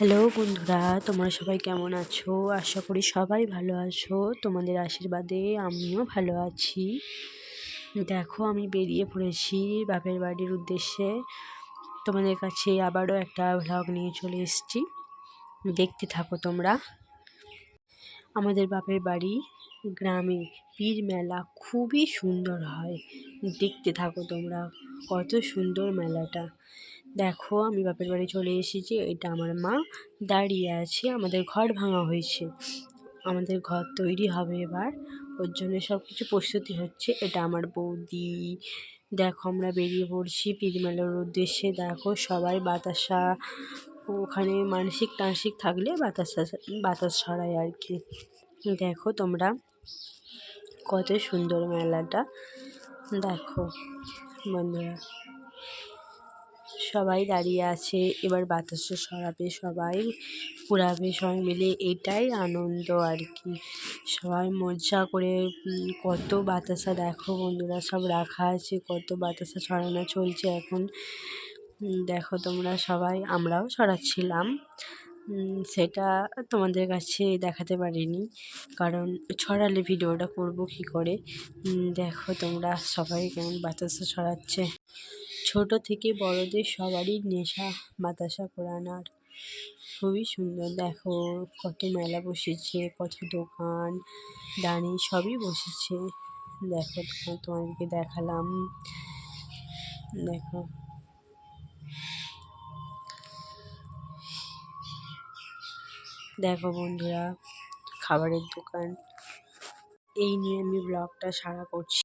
Hello বন্ধুরা, তোমরা সবাই কেমন আছো? আশা করি সবাই ভালো আছো। তোমাদের আশীর্বাদে আমিও ভালো আছি। দেখো, আমি বেরিয়ে পড়েছি বাপের বাড়ির উদ্দেশ্যে। তোমাদের কাছে আবারও একটা ভ্লগ নিয়ে চলে এসেছি। দেখতে থাকো তোমরা। আমাদের বাপের বাড়ি গ্রামে পীর মেলা খুবই সুন্দর হয়। দেখতে থাকো তোমরা, কত সুন্দর মেলাটা। দেখো, আমি বাপের বাড়ি চলে এসেছি, এটা আমার মা দাঁড়িয়ে আছে, আমাদের ঘর ভাঙা হয়েছে। আমাদের ঘর তৈরি হবে এবার, ওর জন্য সব কিছু প্রস্তুতি হচ্ছে, এটা আমার বৌদি। দেখো, আমরা বেরিয়ে পড়ছি পীরমেলার উদ্দেশ্যে, দেখো, সবাই বাতাসা, ওখানে মানসিক টানসিক থাকলে বাতাসা, বাতাস ছড়ায় আর কি। দেখো, তোমরা কত সুন্দর মেলাটা, দেখো, বন্ধুরা। সবাই দাঁড়িয়ে আছে, এবার বাতাসে সরাবে সবাই, পুরাবে সবাই মিলে, এটাই আনন্দ আর কি। সবাই মজা করে কত বাতাসা দেখো বন্ধুরা, সব রাখা আছে, কত বাতাসা ছড়ানো চলছে এখন। দেখো তোমরা সবাই, আমরাও ছড়াচ্ছিলাম। সেটা তোমাদের কাছে দেখাতে পারিনি, কারণ ছড়ালে ভিডিওটা করব কি করে? দেখো তোমরা সবাই কেমন বাতাসা ছড়াচ্ছে। ছোট থেকে বড়দের সবারই নেশা, বাতাসা পোড়ানোর। খুবই সুন্দর। দেখো কত মেলা বসেছে, কত দোকান দানি সবই বসেছে। দেখো তোমাদেরকে দেখালাম। দেখো। দেখো বন্ধুরা, খাবারের দোকান। এই নিয়ে আমি ব্লগটা সারা করছি।